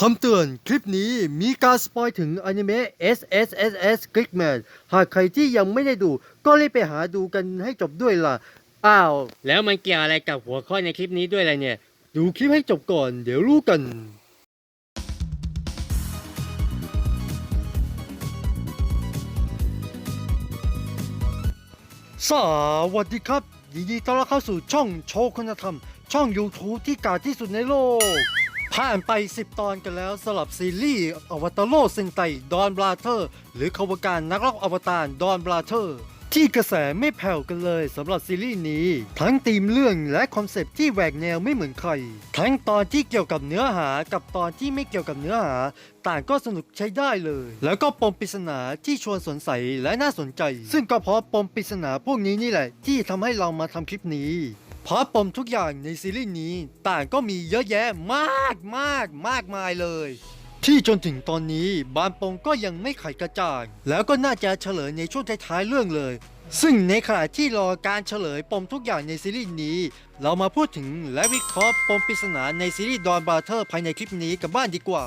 คำเตือน คลิปนี้มีการสปอยถึงอนิเมะ S S S S Clickman หากใครที่ยังไม่ได้ดู ก็รีบไปหาดูกันให้จบด้วยล่ะ อ้าว แล้วมันเกี่ยวอะไรกับหัวข้อในคลิปนี้ด้วยล่ะเนี่ย ดูคลิปให้จบก่อนเดี๋ยวรู้กัน สวัสดีครับ ยินดีต้อนรับเข้าสู่ช่องโชว์คุณธรรม ช่อง YouTube ที่กาดที่สุดในโลก ผ่านไป 10 ตอนกันแล้วสำหรับซีรีส์อวตารโลเซนไตดอนบราเธอร์ หรือขบวนการนักรบอวตารดอนบราเธอร์ ที่กระแสไม่แผ่วกันเลยสำหรับซีรีส์นี้ ทั้งธีมเรื่องและคอนเซปต์ที่แหวกแนวไม่เหมือนใคร ทั้งตอนที่เกี่ยวกับเนื้อหากับตอนที่ไม่เกี่ยวกับเนื้อหา ต่างก็สนุกใช้ได้เลย แล้วก็ปมปริศนาที่ชวนสงสัยและน่าสนใจ ซึ่งก็เพราะปมปริศนาพวกนี้นี่แหละ ที่ทำให้เรามาทำคลิปนี้ เพราะปมทุกอย่างในซีรีส์นี้ต่างก็มีเยอะแยะมากมากมากมายเลย ที่จนถึงตอนนี้บางปมก็ยังไม่ไขกระจ่าง แล้วก็น่าจะเฉลยในช่วงท้ายๆเรื่องเลย ซึ่งในขณะที่รอการเฉลยปมทุกอย่างในซีรีส์นี้ เรามาพูดถึงและวิเคราะห์ปมปริศนาในซีรีส์ดอนบาร์เทอร์ภายในคลิปนี้กันบ้างดีกว่า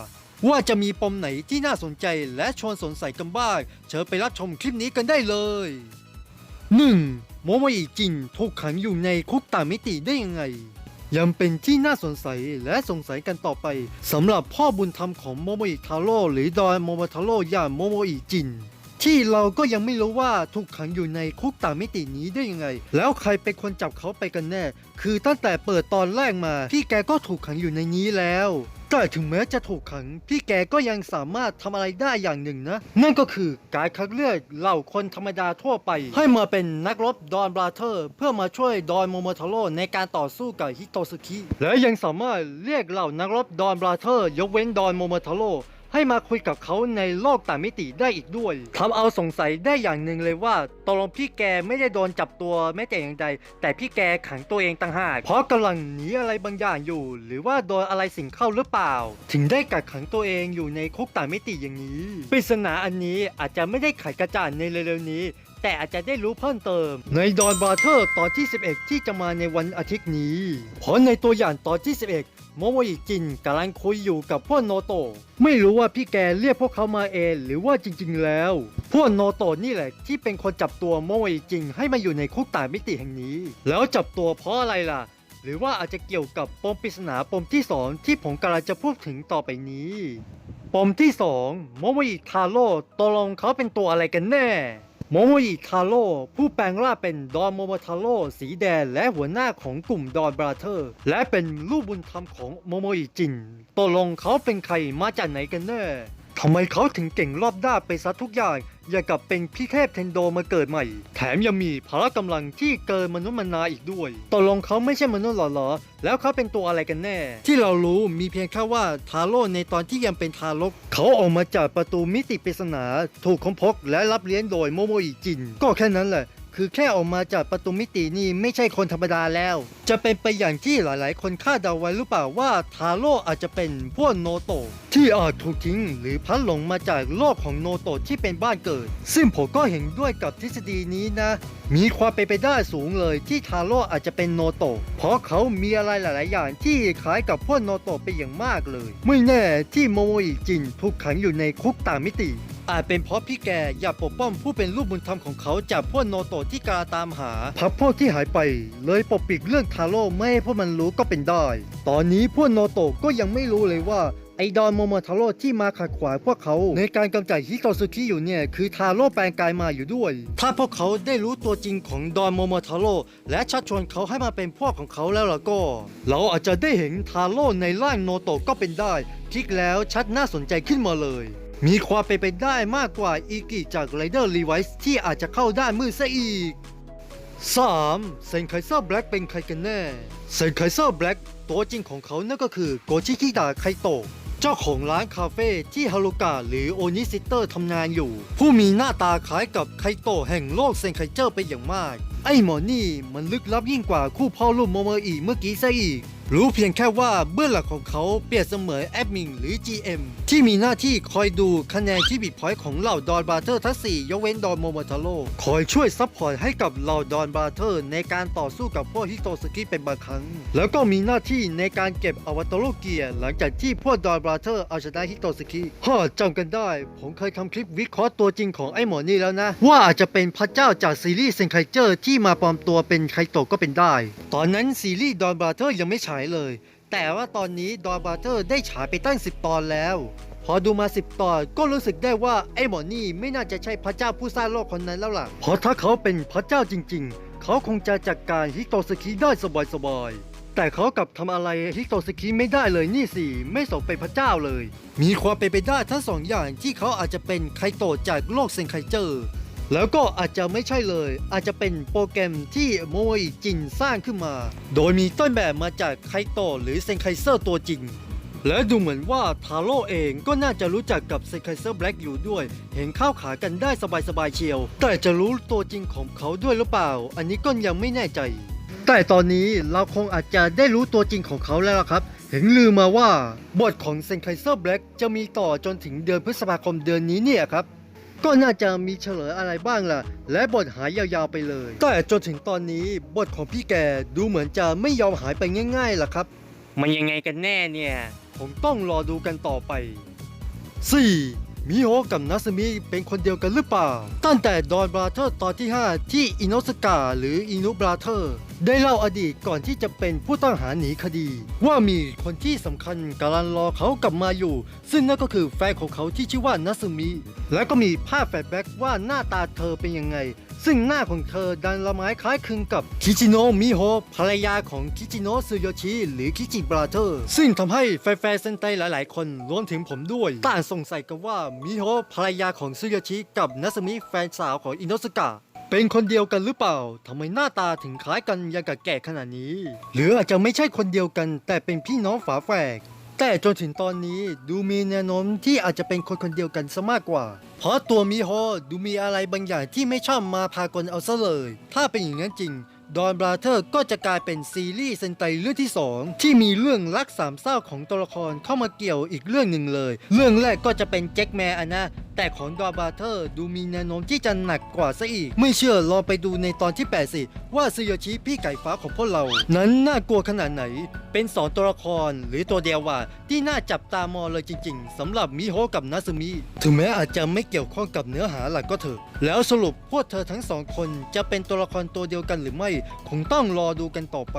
ว่าจะมีปมไหนที่น่าสนใจและชวนสงสัยกันบ้างเชิญไปรับชมคลิปนี้กันได้เลย 1. โมโมอิจินถูกขังอยู่ในคุกต่างมิติได้ยังไง ยังเป็นที่น่าสงสัยและสงสัยกันต่อไปสำหรับพ่อบุญธรรมของโมโมอิทาโร่หรือดอนโมโมทาโร่ย่างโมโมอิจิน ที่เราก็ยังไม่รู้ว่าถูกขังอยู่ในคุกต่างมิตินี้ได้ยังไง แล้วใครเป็นคนจับเขาไปกันแน่ คือตั้งแต่เปิดตอนแรกมาพี่แกก็ถูกขังอยู่ในนี้แล้ว แต่ถึงแม้จะถูกขัง พี่แกก็ยังสามารถทำอะไรได้อย่างหนึ่งนะ นั่นก็คือการคัดเลือกเหล่าคนธรรมดาทั่วไป ให้มาเป็นนักรบดอนบราเธอร์ เพื่อมาช่วยดอนโมโมทาโร่ในการต่อสู้กับฮิโตสึคิและยังสามารถเรียกเหล่านักรบดอนบราเธอร์ ยกเว้นดอนโมโมทาโร่ ให้มาคุยกับเขาในโลกต่างมิติได้อีกด้วยทำเอาสงสัยได้อย่างหนึ่งเลยว่าตกลงพี่แกไม่ได้โดนจับตัวแม้แต่อย่างใด แต่พี่แกขังตัวเองต่างหากเพราะกำลังหนีอะไรบางอย่างอยู่ หรือว่าโดนอะไรสิ่งเข้าหรือเปล่า ถึงได้กักขังตัวเองอยู่ในคุกต่างมิติอย่างนี้ปริศนาอันนี้อาจจะไม่ได้ไขกระจ่างในเร็วๆนี้แต่อาจจะได้รู้เพิ่มเติม ในดอนบาร์เทอร์ตอนที่ 11 ที่จะมาในวันอาทิตย์นี้ เพราะในตัวอย่างตอนที่ 11 โมโมอิจินกำลังคุยอยู่กับพวกโนโตะไม่รู้ว่าพี่แกเรียกพวกเขามาเองหรือว่าจริง ๆ แล้ว พวกโนโตะนี่แหละที่เป็นคนจับตัวโมโมอิจินให้มาอยู่ในคุกต่างมิติแห่งนี้ แล้วจับตัวเพราะอะไรล่ะ หรือว่าอาจจะเกี่ยวกับปมปริศนาปมที่สองที่ผมกำลังจะพูดถึงต่อไปนี้ ปมที่สองโมโมอิทาโร่ตกลงเขาเป็นตัวอะไรกันแน่ โมโมอิทาโร่ผู้แปลงร่างเป็นดอนโมโมทาโร่สีแดงและหัวหน้าของกลุ่มดอนบราเธอร์ และเป็นลูกบุญธรรมของโมโมอิจินตกลงเขาเป็นใครมาจากไหนกันแน่ ทำไมเขาถึงเก่งรอบด้านไปซะทุกอย่าง อย่างกับเป็นพี่เทพเทนโดมาเกิดใหม่ แถมยังมีพละกำลังที่เกินมนุษย์มนาอีกด้วยตกลงเขาไม่ใช่มนุษย์หรอเหรอแล้วเขาเป็นตัวอะไรกันแน่ ที่เรารู้มีเพียงแค่ว่าทาโร่ในตอนที่ยังเป็นทารก เขาออกมาจากประตูมิติปริศนา ถูกค้นพบและรับเลี้ยงโดยโมโมอิจิน ก็แค่นั้นแหละ คือแค่ออกมาจากประตูมิตินี่ไม่ใช่คนธรรมดาแล้ว จะเป็นไปอย่างที่หลายๆ คนคาดเดาไว้หรือเปล่าว่าทาโร่อาจจะเป็นพวกโนโตะที่อาจถูกทิ้งหรือพัดหลงมาจากโลกของโนโตะที่เป็นบ้านเกิด ซึ่งผมก็เห็นด้วยกับทฤษฎีนี้นะ มีความเป็นไปได้สูงเลยที่ทาโร่อาจจะเป็นโนโตะเพราะเขามีอะไรหลาย ๆ อย่างที่คล้ายกับพวกโนโตะเป็นอย่างมากเลย ไม่แน่ที่โมโมอิจินถูกขังอยู่ในคุกต่างมิติ อาจเป็นเพราะพี่แกอยากปกป้องผู้เป็นลูกบุญธรรมของเขาจากพวกโนโตะที่กาตามหา พักพวกที่หายไป เลยปกปิดเรื่องทาโร่ไม่ให้พวกมันรู้ก็เป็นได้ ตอนนี้พวกโนโตะก็ยังไม่รู้เลยว่าไอดอนโมโมทาโร่ที่มาขัดขวางพวกเขา ในการกำจัดฮิโตซุคิอยู่เนี่ยคือทาโร่แปลงกายมาอยู่ด้วย ถ้าพวกเขาได้รู้ตัวจริงของดอนโมโมทาโร่และชักชวนเขาให้มาเป็นพวกของเขาแล้วล่ะก็ เราอาจจะได้เห็นทาโร่ในร่างโนโตะก็เป็นได้พลิกแล้วชัดน่าสนใจขึ้นมาเลย มีความเป็นไปได้มากกว่าอีกิจากไรเดอร์รีไวส์ที่อาจจะเข้าด้านมืดซะอีก 3. เซนไคเซอร์แบล็กเป็นใครกันแน่ เซนไคเซอร์แบล็กตัวจริงของเขานั่นก็คือโกชิคิดะไคโตะเจ้าของร้านคาเฟ่ที่ฮารุกะหรือโอนิซิเตอร์ทำงานอยู่ ผู้มีหน้าตาคล้ายกับไคโตะแห่งโลกเซนไคเจอร์เป็นอย่างมาก ไอ้หมอนี่มันลึกลับยิ่งกว่าคู่พ่อลูกโมโมอีเมื่อกี้ซะอีก รู้เพียงแค่ว่าเบื้องหลังของเขาเปรียบเสมือนแอดมินหรือ GM ที่มีหน้าที่คอยดูคะแนนที่บิตพอยต์ของเหล่าดอนบาราเธอร์ทั้ง4ยกเว้นดอนโมโมทาโร่คอยช่วยซัพพอร์ตให้กับเหล่าดอนบาราเธอร์ในการต่อสู้กับพวกฮิโตสกิเป็นบางครั้ง แล้วก็มีหน้าที่ในการเก็บอวตารเกียหลังจากที่พวกดอนบาราเธอร์เอาชนะฮิโตสกิฮ่อจำกันได้ ผมเคยทำคลิปวิเคราะห์ตัวจริงของไอ้หมอนี่แล้วนะ ว่าอาจจะเป็นพระเจ้าจากซีรีส์เซนไคเจอร์ที่มาปลอมตัวเป็นไคโตะก็เป็นได้ ตอนนั้นซีรีส์ดอนบาราเธอร์ยังไม่ฉายเลย แต่ว่าตอนนี้ดอนบราเธอร์ได้ฉายไปตั้ง 10 ตอนแล้ว พอดูมา 10 ตอนก็รู้สึกได้ว่าไอ้หมอนี่ไม่น่าจะใช่พระเจ้าผู้สร้างโลกคนนั้นแล้วล่ะเพราะถ้าเขาเป็นพระเจ้าจริง ๆ เขาคงจะจัดการฮิโตสกิได้สบายๆแต่เขากลับทำอะไรฮิโตสกิไม่ได้เลยนี่สิ ไม่สมเป็นพระเจ้าเลย มีความเป็นไปได้ทั้งสองอย่างที่เขาอาจจะเป็นไคโตะจากโลกเซนไคเจอร์ แล้วก็อาจจะไม่ใช่เลย อาจจะเป็นโปรแกรมที่โมอิจินสร้างขึ้นมา โดยมีต้นแบบมาจากไคโตหรือเซนไคเซอร์ตัวจริง และดูเหมือนว่าทาโร่เองก็น่าจะรู้จักกับเซนไคเซอร์แบล็กอยู่ด้วย เห็นเข้าขากันได้สบายๆเชียว แต่จะรู้ตัวจริงของเขาด้วยหรือเปล่า อันนี้ก็ยังไม่แน่ใจ แต่ตอนนี้เราคงอาจจะได้รู้ตัวจริงของเขาแล้วล่ะครับ เห็นลือมาว่าบทของเซนไคเซอร์แบล็กจะมีต่อจนถึงเดือนพฤษภาคมเดือนนี้เนี่ยครับ ก็น่าจะมีเฉลยอะไรบ้างล่ะ และบทหายยาวๆไปเลย แต่จนถึงตอนนี้บทของพี่แกดูเหมือนจะไม่ยอมหายไปง่ายๆล่ะครับ มันยังไงกันแน่เนี่ย ผมต้องรอดูกันต่อไป 4. มิโฮกับนัสมิเป็นคนเดียวกันหรือเปล่า ตั้งแต่ดอนบราเธอร์ตอนที่ 5 ที่อินโนสกาหรืออินุบราเธอร์ได้เล่าอดีตก่อนที่จะเป็นผู้ต้องหาหนีคดี ว่ามีคนที่สำคัญกำลังรอเขากลับมาอยู่ ซึ่งนั่นก็คือแฟนของเขาที่ชื่อว่านัสมิและก็มีภาพแฟลชแบ็กว่าหน้าตาเธอเป็นยังไง ซึ่งหน้าของเธอดันละไม้คล้ายคลึงกับคิจิโนะมิโฮภรรยาของคิจิโนะซึโยชิหรือคิจิบราเธอร์ ซึ่งทำให้แฟนๆเซนไตหลายๆ คนรวมถึงผมด้วยต่างสงสัยกันว่ามิโฮภรรยาของซึโยชิกับนัสมิแฟนสาวของอินโนสกะเป็นคนเดียวกันหรือเปล่า ทำไมหน้าตาถึงคล้ายกันย่างกับแก่ขนาดนี้ หรืออาจจะไม่ใช่คนเดียวกัน แต่เป็นพี่น้องฝาแฝดแต่จนถึงตอนนี้ดูมีแนวโน้มที่อาจจะเป็นคนคนเดียวกันซะมากกว่า เพราะตัวมิโฮดูมีอะไรบางอย่างที่ไม่ชอบมาพากลเอาซะเลย ถ้าเป็นอย่างนั้นจริง ดอนบราเธอร์ก็จะกลายเป็นซีรีส์เซนไตเรื่องที่ 2 ที่มีเรื่องรักสามเศร้าของตัวละครเข้ามาเกี่ยวอีกเรื่องหนึ่งเลย เรื่องแรกก็จะเป็นแจ็คแมร์อะนะ แต่ของดอนบราเธอร์ดูมีแนวโน้มที่จะหนักกว่าซะอีก ไม่เชื่อลองไปดูในตอนที่ 8 สิ ว่าซึโยชิพี่ไก่ฟ้าของพวกเรา นั้นน่ากลัวขนาดไหน เป็นสองตัวละครหรือตัวเดียวว่าที่น่าจับตามองเลยจริง ๆสำหรับมิโฮกับนาซึมิถึงแม้อาจจะไม่เกี่ยวข้องกับเนื้อหาหลักก็เถอะแล้วสรุปพวกเธอทั้งสองคนจะเป็นตัวละครตัวเดียวกันหรือไม่คงต้องรอดูกันต่อไป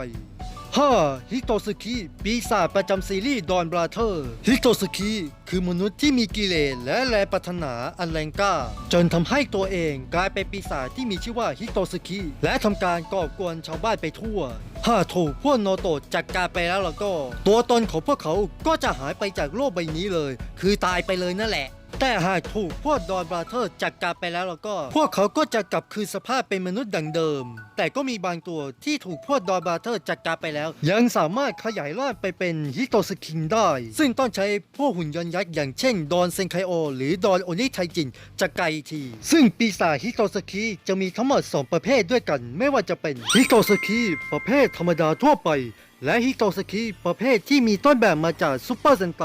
ฮ่าฮิโตสึคิปีศาจประจำซีรีส์ดอนบราเธอร์ฮิโตสึคิคือมนุษย์ที่มีกิเลสและแรงปรารถนาอันแรงกล้า จนทำให้ตัวเองกลายเป็นปีศาจที่มีชื่อว่าฮิโตสึคิและทำการก่อกวนชาวบ้านไปทั่ว ถ้าถูกพวกโนโตะจัดการไปแล้วแล้วก็ ตัวตนของพวกเขาก็จะหายไปจากโลกใบนี้เลย คือตายไปเลยนั่นแหละ แต่หากถูกพวกดอนบราเธอร์จัดการไปแล้วแล้วก็ พวกเขาก็จะกลับคืนสภาพเป็นมนุษย์ดังเดิม แต่ก็มีบางตัวที่ถูกพวกดอนบราเธอร์จัดการไปแล้ว ยังสามารถขยายร่างไปเป็นฮิโตสคินได้ ซึ่งต้องใช้พวกหุ่นยนต์ยักษ์อย่างเช่น ดอนเซนไคโอ หรือดอนโอนิไทจินจัดการอีกที ซึ่งปีศาจฮิโตสคิจะมีทั้งหมด 2 ประเภทด้วยกันไม่ว่าจะเป็นฮิโตสคิประเภทธรรมดาทั่วไป และฮิโตสคิประเภทที่มีต้นแบบมาจากซูเปอร์เซนไต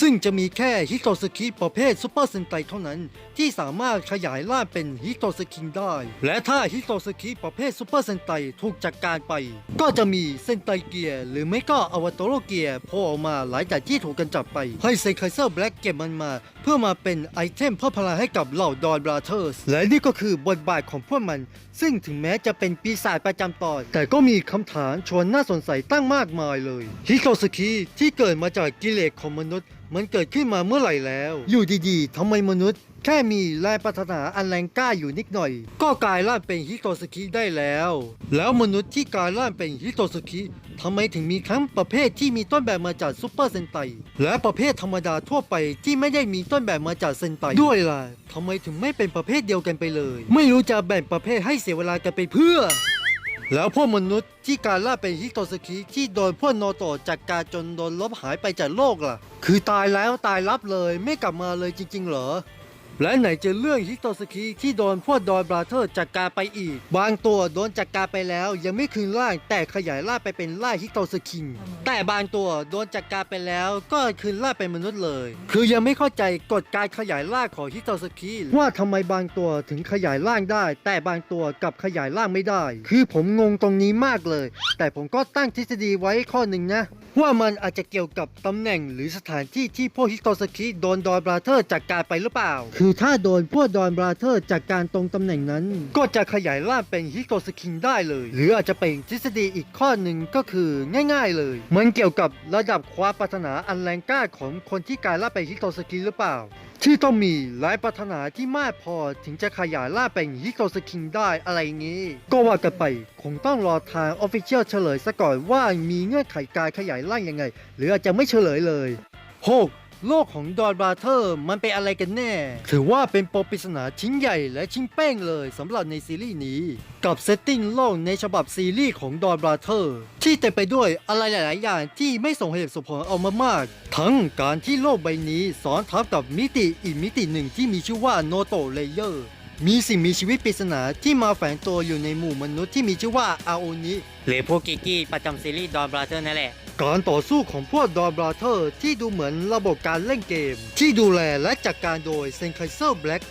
ซึ่งจะมีแค่ฮิโตสกิประเภทซูเปอร์เซนไตเท่านั้น ที่สามารถขยายร่างเป็นฮิโตสกิได้ และถ้าฮิโตสกิประเภทซูเปอร์เซนไตถูกจัดการไป ก็จะมีเซนไตเกียร์หรือไม่ก็อวตารเกียร์โผล่ออกมาหลายจากที่ถูกกันจับไป ให้เซนไคเซอร์แบล็กเก็บมันมา เพื่อมาเป็นไอเทมเพิ่มพลังให้กับเหล่าดอนบราเธอร์สและนี่ก็คือบทบาทของพวกมัน ซึ่งถึงแม้จะเป็นปีศาจประจำตอน แต่ก็มีคำถามชวนน่าสงสัยตั้งมากมายเลยฮิโตสกิที่เกิดมาจากกิเลสของมนุษย์ มันเกิดขึ้นมาเมื่อไหร่แล้ว อยู่ดีๆทำไมมนุษย์ แค่มีแรงปรารถนาอันแรงกล้าอยู่นิดหน่อย ก็กลายร่างเป็นฮิโตสกิได้แล้ว แล้วมนุษย์ที่กลายร่างเป็นฮิโตสกิทำไมถึงมีทั้งประเภทที่มีต้นแบบมาจากซูเปอร์เซนไตและประเภทธรรมดาทั่วไปที่ไม่ได้มีต้นแบบมาจากเซนไตด้วยล่ะทำไมถึงไม่เป็นประเภทเดียวกันไปเลย ไม่รู้จะแบ่งประเภทให้เสียเวลากันไปเพื่อ แล้วพวกมนุษย์ที่การล่าเป็นฮิโตสกิที่โดนพวกโนโตจัดการจนโดนลบหายไปจากโลกล่ะ คือตายแล้วตายลับเลยไม่กลับมาเลยจริง ๆ เหรอ และไหนจะเรื่องฮิโตสกิที่โดนพวกดอนบราเธอร์จัดการไปอีก บางตัวโดนจัดการไปแล้ว ยังไม่คืนร่างแต่ขยายร่างไปเป็นร่างฮิโตสกิแต่บางตัวโดนจัดการไปแล้วก็คืนร่างเป็นมนุษย์เลย คือยังไม่เข้าใจกฎการขยายร่างของฮิโตสกิว่าทำไมบางตัวถึงขยายร่างได้ แต่บางตัวกลับขยายร่างไม่ได้ คือผมงงตรงนี้มากเลย แต่ผมก็ตั้งทฤษฎีไว้ข้อหนึ่งนะ ว่ามันอาจจะเกี่ยวกับตำแหน่งหรือสถานที่ที่พวกฮิโตสกิโดนดอนบราเธอร์จัดการไปหรือเปล่า คือถ้าโดนพวกดอนบราเธอร์จัดการตรงตำแหน่งนั้น ก็จะขยายร่างเป็นฮิโตสกินได้เลย หรืออาจจะเป็นทฤษฎีอีกข้อหนึ่งก็คือง่าย ๆ เลย มันเกี่ยวกับระดับความปรารถนาอันแรงกล้าของคนที่กลายร่างเป็นฮิโตสกินหรือเปล่า ที่ต้องมีแรงปรารถนาที่มากพอถึงจะขยายล่าเป็นฮิโกสคิงได้อะไรงี้ ก็ว่ากันไปคงต้องรอทางออฟฟิเชียลเฉลยซะก่อนว่ามีเงื่อนไขการขยายล่างยังไง หรืออาจจะไม่เฉลยเลย 6. โลกของดอนบราเธอร์มันเป็นอะไรกันแน่ ถือว่าเป็นปมปริศนาชิ้นใหญ่และชิ้นแป้งเลยสำหรับในซีรีส์นี้ กับเซตติ้งโลกในฉบับซีรีส์ของดอนบราเธอร์ที่เต็มไปด้วยอะไรหลาย ๆ อย่างที่ไม่ส่งเหตุสมผลเอามามากทั้งการที่โลกใบนี้สอนทับกับมิติอีกมิติหนึ่งที่มีชื่อว่าโนโตเลเยอร์ มีสิ่งมีชีวิตปริศนาที่มาแฝงตัวอยู่ในหมู่มนุษย์ที่มีชื่อว่าอาโอนิหรือพวกกิกกี้ประจำซีรีส์ดอนบราเธอร์นั่นแหละ การต่อสู้ของพวกดอนบราเธอร์ที่ดูเหมือนระบบการเล่นเกม ที่ดูแลและจัดการโดยเซนไคเซอร์แบล็ก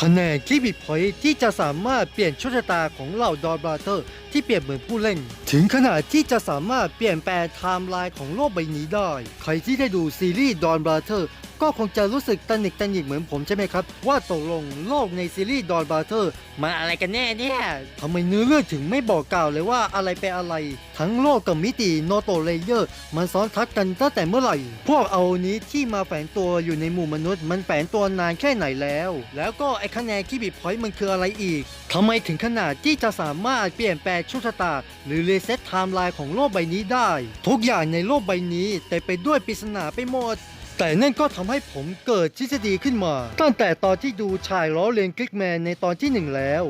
คะแนนที่บิดพอยต์ที่จะสามารถเปลี่ยนโชคชะตาของเหล่าดอนบราเธอร์ที่เปรียบเหมือนผู้เล่น ถึงขนาดที่จะสามารถเปลี่ยนแปลงไทม์ไลน์ของโลกใบนี้ได้ ใครที่ได้ดูซีรีส์ดอนบราเธอร์ ก็คงจะรู้สึกตันหนิกตันหยิกเหมือนผมใช่ไหมครับ ว่าตกลงโลกในซีรีส์ดอนบาราเธอร์มันอะไรกันแน่เนี่ยทำไมเนื้อเรื่องถึงไม่บอกกล่าวเลยว่าอะไรเป็นอะไร ทั้งโลกกับมิติโนโตเลเยอร์ มันซ้อนทัดกันตั้งแต่เมื่อไหร่ พวกเอานี้ที่มาแฝงตัวอยู่ในหมู่มนุษย์ มันแฝงตัวนานแค่ไหนแล้ว แล้วก็ไอคะแนนคีบิพอยต์มันคืออะไรอีกทำไมถึงขนาดที่จะสามารถเปลี่ยนแปลงโชคชะตา หรือรีเซ็ตไทม์ไลน์ของโลกใบนี้ได้ ทุกอย่างในโลกใบนี้ แต่ไปด้วยปริศนาไปหมด แต่นั่นก็ทำให้ผมเกิดทฤษฎีขึ้นมา ตั้งแต่ตอนที่ดูชายล้อเลียนคลิกแมนในตอนที่หนึ่งแล้ว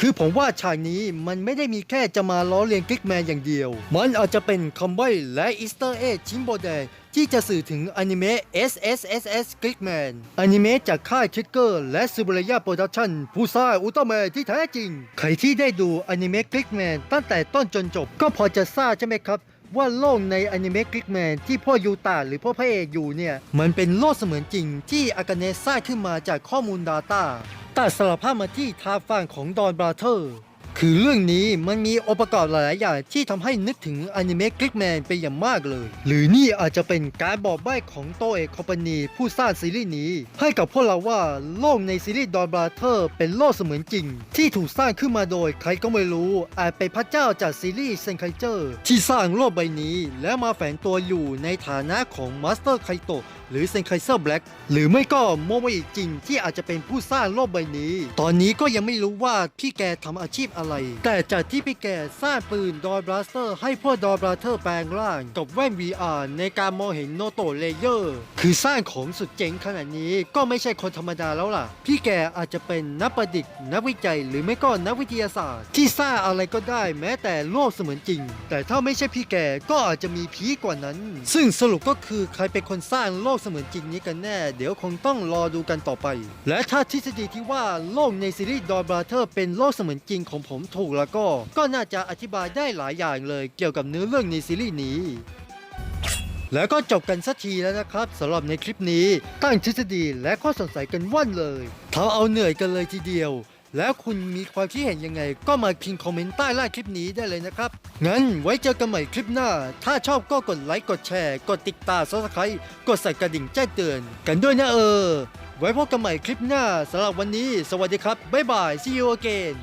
คือผมว่าฉากนี้มันไม่ได้มีแค่จะมาล้อเลียนคลิกแมนอย่างเดียว มันอาจจะเป็นคำใบ้และอีสเตอร์เอชิ้นโบแดงที่จะสื่อถึงอนิเมะ SSSS คลิกแมนอนิเมะจากค่ายคิกเกอร์และซูเบรยาโปรดักชั่นผู้สร้างอุลตร้าแมนที่แท้จริง ใครที่ได้ดูอนิเมะคลิกแมนตั้งแต่ต้นจนจบก็พอจะทราบใช่ไหมครับ ว่าโลกในอนิเมะคลิกแมนที่พ่อยูตาหรือพ่อพระเอกอยู่เนี่ยมันเป็นโลกเสมือนจริงที่อากาเนสร้างขึ้นมาจากข้อมูล Data ตัดสลับภาพมาที่ทาฟังของดอนบราเธอร์ คือเรื่องนี้มันมีองค์ประกอบหลายอย่างที่ทำให้นึกถึงอนิเมะคลิกแมนเป็นอย่างมากเลย หรือนี่อาจจะเป็นการบอกใบ้ของโตเอกคอมพานีผู้สร้างซีรีส์นี้ ให้กับพวกเราว่าโลกในซีรีส์ดอนบราเธอร์เป็นโลกเสมือนจริง ที่ถูกสร้างขึ้นมาโดยใครก็ไม่รู้ อาจเป็นพระเจ้าจากซีรีส์เซนไคเจอร์ ที่สร้างโลกใบนี้ และมาแฝงตัวอยู่ในฐานะของมาสเตอร์ไคโตะหรือเซนไคเซอร์แบล็กหรือไม่ก็โมโมอิจริง ที่อาจจะเป็นผู้สร้างโลกใบนี้ ตอนนี้ก็ยังไม่รู้ว่าพี่แกทำอาชีพอะไรแต่จากที่พี่แกสร้างปืนดอยบลัสเตอร์ให้พวกดอยบลัสเตอร์แปลงร่างกับแว่น VR ในการมองเห็นโนโตเลเยอร์ คือสร้างของสุดเจ๋งขนาดนี้ก็ไม่ใช่คนธรรมดาแล้วล่ะ พี่แกอาจจะเป็นนักประดิษฐ์ นักวิจัยหรือไม่ก็นักวิทยาศาสตร์ ที่สร้างอะไรก็ได้แม้แต่โลกเสมือนจริง แต่ถ้าไม่ใช่พี่แกก็อาจจะมีพีกว่านั้น ซึ่งสรุปก็คือใครเป็นคนสร้างโลกเสมือนจริงนี้กันแน่ เดี๋ยวคงต้องรอดูกันต่อไป และถ้าทฤษฎีที่ว่าโลกในซีรีส์ดอบราเธอร์เป็นโลกเสมือนจริงของผมถูกแล้วก็ ก็น่าจะอธิบายได้หลายอย่างเลยเกี่ยวกับเนื้อเรื่องในซีรีส์นี้ แล้วก็จบกันสักทีแล้วนะครับสำหรับในคลิปนี้ตั้งทฤษฎีและข้อสงสัยกันว่อนเลยทำเอาเหนื่อยกันเลยทีเดียว แล้วคุณมีความคิดเห็นยังไง ก็มาพิมพ์คอมเมนต์ใต้ล่างคลิปนี้ได้เลยนะครับ งั้นไว้เจอกันใหม่คลิปหน้า ถ้าชอบก็กดไลค์กดแชร์กดติดตามซับสไครต์กดใส่กระดิ่งแจ้งเตือน กันด้วยนะเออไว้พบกันใหม่คลิปหน้าสำหรับวันนี้ สวัสดีครับ บ๊ายบาย see you again